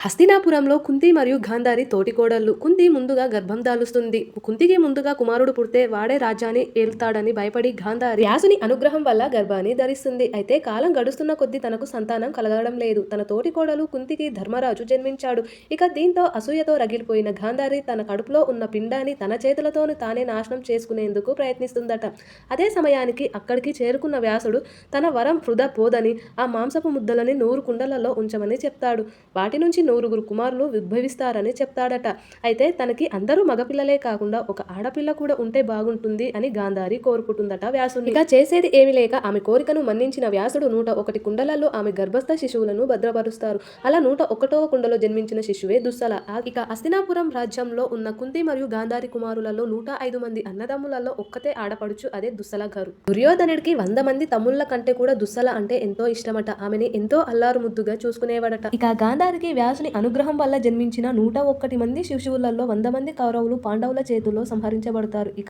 హస్తినాపురంలో కుంతి మరియు గాంధారి తోటికోడళ్ళు కుంతి ముందుగా గర్భం దాలుస్తుంది. కుంతికి ముందుగా కుమారుడు పుడితే వాడే రాజ్యాన్ని ఏలుతాడని భయపడి గాంధారి వ్యాసుని అనుగ్రహం వల్ల గర్భాన్ని ధరిస్తుంది. అయితే కాలం గడుస్తున్న కొద్దీ తనకు సంతానం కలగడం లేదు. తన తోటికోడలు కుంతికి ధర్మరాజు జన్మించాడు. ఇక దీంతో అసూయతో రగిలిపోయిన గాంధారి తన కడుపులో ఉన్న పిండాన్ని తన చేతులతోను తానే నాశనం చేసుకునేందుకు ప్రయత్నిస్తుందట. అదే సమయానికి అక్కడికి చేరుకున్న వ్యాసుడు తన వరం వృధా పోదని ఆ మాంసపు ముద్దలని నూరు కుండలలో ఉంచమని చెప్తాడు. వాటి నుంచి నూరుగురు కుమారులు ఉద్భవిస్తారని చెప్తాడట. అయితే తనకి అందరూ మగపిల్లలే కాకుండా ఒక ఆడపిల్ల కూడా ఉంటే బాగుంటుంది అని గాంధారి కోరుకుంటుందట వ్యాసుడు ఇక చేసేది ఏమి లేక ఆమె కోరికను మన్నించిన వ్యాసుడు నూట ఒకటి కుండలలో ఆమె గర్భస్థ శిశువులను భద్రపరుస్తారు. అలా నూట ఒకటవ కుండలో జన్మించిన శిశువే దుస్సల. ఇక అస్తినాపురం రాజ్యంలో ఉన్న కుంతి మరియు గాంధారి కుమారులలో నూట ఐదు మంది అన్నదమ్ములలో ఒక్కతే ఆడపడుచు అదే దుస్సల గారు. దుర్యోధనుడికి వంద మంది తమ్ముళ్ళ కంటే కూడా దుస్సల అంటే ఎంతో ఇష్టమట. ఆమెని ఎంతో అల్లారు ముద్దుగా చూసుకునేవాడట. ఇక గాంధారికి వ్యాసుని అనుగ్రహం వల్ల జన్మించిన నూట ఒక్కటి మంది శిశువులలో వంద మంది కౌరవులు పాండవుల చేతుల్లో సంహరించబడతారు. ఇక